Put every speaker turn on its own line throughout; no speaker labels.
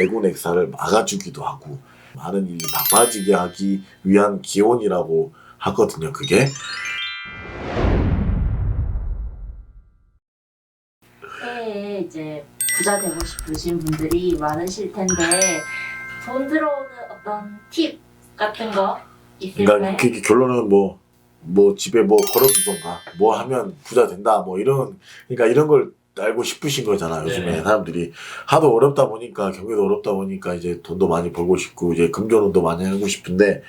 애군 액사를 막아주기도 하고 많은 일이 바빠지게 하기 위한 기원이라고 하거든요. 그게
새해에 이제 부자 되고 싶으신 분들이 많으실 텐데 돈 들어오는 어떤 팁 같은 거 있을까요?
그러니까 그 결론은 뭐, 뭐 집에 뭐 걸어두던가 뭐 하면 부자 된다 뭐 이런 그러니까 이런 걸 알고 싶으신 거잖아요. 요즘에
네.
사람들이 하도 어렵다 보니까 경기도 어렵다 보니까 이제 돈도 많이 벌고 싶고 이제 금전운도 많이 하고 싶은데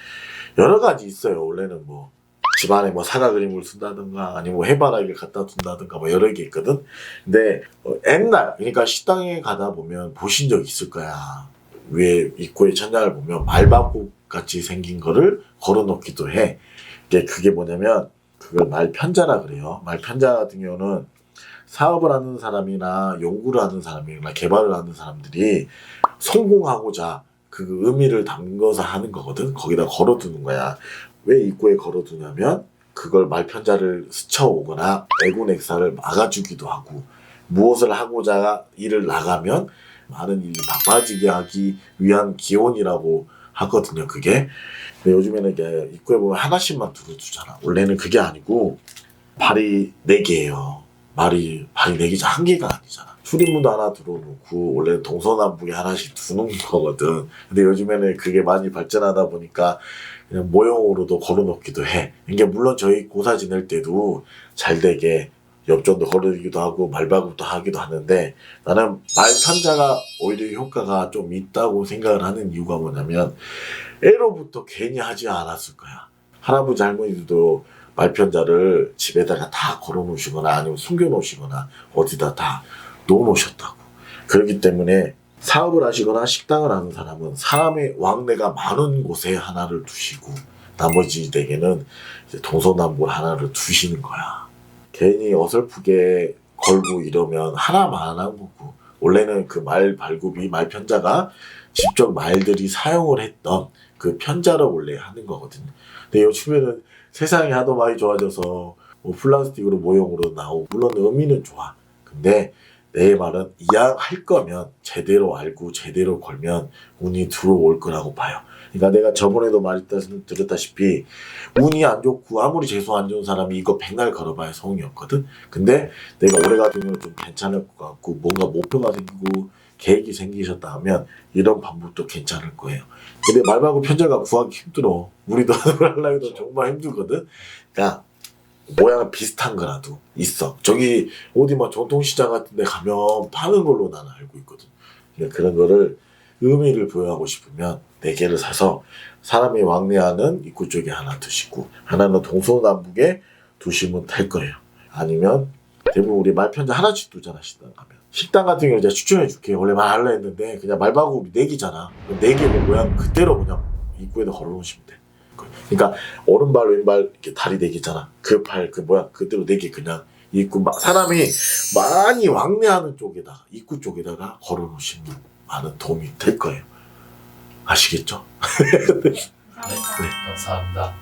여러 가지 있어요. 원래는 뭐 집안에 뭐 사과 그림을 쓴다든가 아니면 뭐 해바라기를 갖다 둔다든가 뭐 여러 개 있거든. 근데 어, 옛날 그러니까 식당에 가다 보면 보신 적 있을 거야. 위에 입구에 천장을 보면 말바꿈 같이 생긴 거를 걸어놓기도 해. 이게 그게 뭐냐면 그걸 말편자라 그래요. 말편자 같은 경우는 사업을 하는 사람이나 연구를 하는 사람이나 개발을 하는 사람들이 성공하고자 그 의미를 담궈서 하는 거거든. 거기다 걸어두는 거야. 왜 입구에 걸어두냐면 그걸 말편자를 스쳐오거나 애군 액사를 막아주기도 하고 무엇을 하고자 일을 나가면 많은 일이 바빠지게 하기 위한 기원이라고 하거든요. 그게. 근데 요즘에는 이게 입구에 보면 하나씩만 두루두잖아. 원래는 그게 아니고 발이 네 개예요. 말이 발이 네 개지 한 개가 아니잖아. 출입문도 하나 들어놓고 원래 동서남북에 하나씩 두는 거거든. 근데 요즘에는 그게 많이 발전하다 보니까 그냥 모형으로도 걸어놓기도 해. 이게 물론 저희 고사 지낼 때도 잘 되게 엽전도 걸어주기도 하고 말바꿈도 하기도 하는데 나는 말편자가 오히려 효과가 좀 있다고 생각을 하는 이유가 뭐냐면 애로부터 괜히 하지 않았을 거야. 할아버지 할머니들 도 말편자를 집에다가 다 걸어 놓으시거나 아니면 숨겨 놓으시거나 어디다 다 놓으셨다고. 그렇기 때문에 사업을 하시거나 식당을 하는 사람은 사람의 왕래가 많은 곳에 하나를 두시고 나머지 이제 동서남북 하나를 두시는 거야. 괜히 어설프게 걸고 이러면 하나만 한 거고 원래는 그 말 발굽이 말 편자가 직접 말들이 사용을 했던 그 편자를 원래 하는 거거든요. 근데 요즘에는 세상이 하도 많이 좋아져서 뭐 플라스틱으로 모형으로 나오고 물론 의미는 좋아. 근데 내 말은 이왕 할 거면 제대로 알고 제대로 걸면 운이 들어올 거라고 봐요. 그러니까 내가 저번에도 말했다시피 운이 안 좋고 아무리 재수 안 좋은 사람이 이거 백날 걸어봐야 소용이 없거든. 근데 내가 올해가 되면 좀 괜찮을 것 같고 뭔가 목표가 생기고 계획이 생기셨다 하면 이런 방법도 괜찮을 거예요. 근데 말하고 편자가 구하기 힘들어. 우리도 하려고 해도 정말 힘들거든. 그러니까 모양은 비슷한 거라도 있어. 저기 어디 막 전통시장 같은 데 가면 파는 걸로 나는 알고 있거든. 그러니까 그런 거를 의미를 부여하고 싶으면 네 개를 사서 사람이 왕래하는 입구 쪽에 하나 두시고 하나는 동서남북에 두시면 될 거예요. 아니면 대부분 우리 말편자 하나씩 두잖아 식당 가면. 식당 같은 경우 제가 추천해 줄게. 원래 말하려 했는데 그냥 말바구니 네 개잖아. 네 개는 모양 그대로 그냥 입구에다 걸어 놓으시면 돼. 그러니까 오른발 왼발 이렇게 다리 네 개잖아. 그 팔 그 모양 그대로 네 개 그냥 입구 막 사람이 많이 왕래하는 쪽에다가 입구 쪽에다가 걸어 놓으시면 많은 도움이 될 거예요. 아시겠죠?
네. 네.
감사합니다.